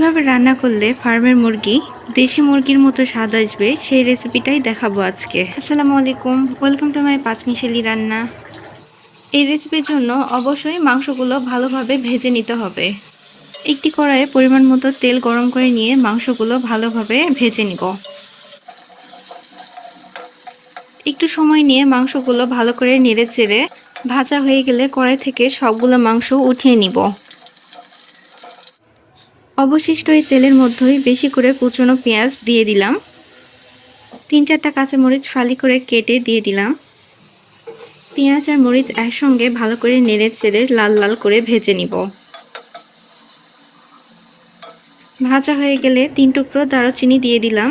কীভাবে রান্না করলে ফার্মের মুরগি, দেশি মুরগির মতো স্বাদ আসবে সেই রেসিপিটাই দেখাবো আজকে। আসসালামু আলাইকুম ওয়েলকাম টু মাই পাঁচমিশালি রান্না। এই রেসিপির জন্য অবশ্যই মাংসগুলো ভালোভাবে ভেজে নিতে হবে। একটি কড়াইয়ে পরিমাণ মতো তেল গরম করে নিয়ে মাংসগুলো ভালোভাবে ভেজে নিব। একটু সময় নিয়ে মাংসগুলো ভালো করে নেড়ে চেড়ে ভাজা হয়ে গেলে কড়াই থেকে সবগুলো মাংস উঠিয়ে নিব। অবশিষ্ট এই তেলের মধ্যেই বেশি করে কুচনো পেঁয়াজ দিয়ে দিলাম। তিন চারটা কাঁচামরিচ ফালি করে কেটে দিয়ে দিলাম। পেঁয়াজ আর মরিচ একসঙ্গে ভালো করে নেড়ে চেড়ে লাল লাল করে ভেজে নিব। ভাজা হয়ে গেলে তিন টুকরো দারুচিনি দিয়ে দিলাম।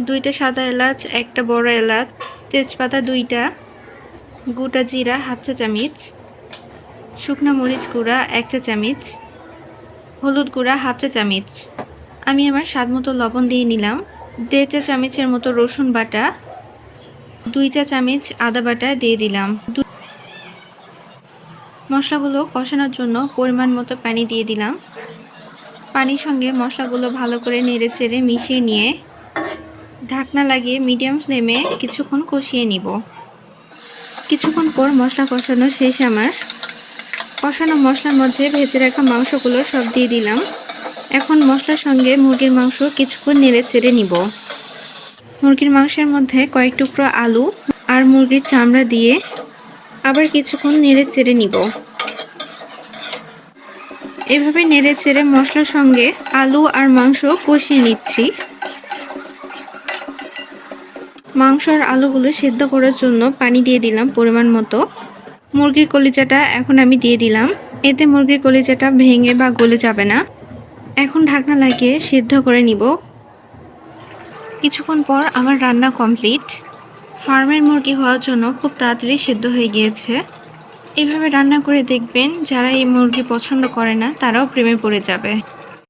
দুইটা সাদা এলাচ, একটা বড় এলাচ, তেজপাতা দুইটা, গোটা জিরা হাফ চা চামচ, শুকনো মরিচ গুঁড়া এক চা চামচ হলুদ গুঁড়া হাফ চা চামচ। আমি আমার স্বাদ মতো লবণ দিয়ে নিলাম। দেড় চা চামচের মতো রসুন বাটা। দুই চা চামচ আদা বাটা দিয়ে দিলাম। মশলাগুলো কষানোর জন্য পরিমাণ মতো পানি দিয়ে দিলাম। পানির সঙ্গে মশলাগুলো ভালো করে নেড়ে চেড়ে মিশিয়ে নিয়ে ঢাকনা লাগিয়ে মিডিয়াম ফ্লেমে কিছুক্ষণ কষিয়ে নিব। কিছুক্ষণ পর মশলা কষানো শেষ আমার। কষানো মশলার মধ্যে ভেজে রাখা মাংসগুলো সব দিয়ে দিলাম। এখন মশলার সঙ্গে মুরগির মাংস কিছুক্ষণ নেড়ে চেড়ে নিব। মুরগির মাংসের মধ্যে কয়েক টুকরো আলু আর মুরগির চামড়া দিয়ে আবার কিছুক্ষণ নেড়ে চেড়ে নিব। এভাবে নেড়ে চেড়ে মশলার সঙ্গে আলু আর মাংস কষিয়ে নিচ্ছি। মাংস আর আলুগুলো সেদ্ধ করার জন্য পানি দিয়ে দিলাম পরিমাণ মতো। মুরগির কলিজাটা এখন আমি দিয়ে দিলাম। এতে মুরগির কলিজাটা ভেঙে বা গলে যাবে না। এখন ঢাকনা লাগিয়ে সিদ্ধ করে নিব। কিছুক্ষণ পর আমার রান্না কমপ্লিট। ফার্মের মুরগি হওয়ার জন্য খুব তাড়াতাড়ি সিদ্ধ হয়ে গিয়েছে। এভাবে রান্না করে দেখবেন, যারা এই মুরগি পছন্দ করে না, তারাও প্রেমে পড়ে যাবে।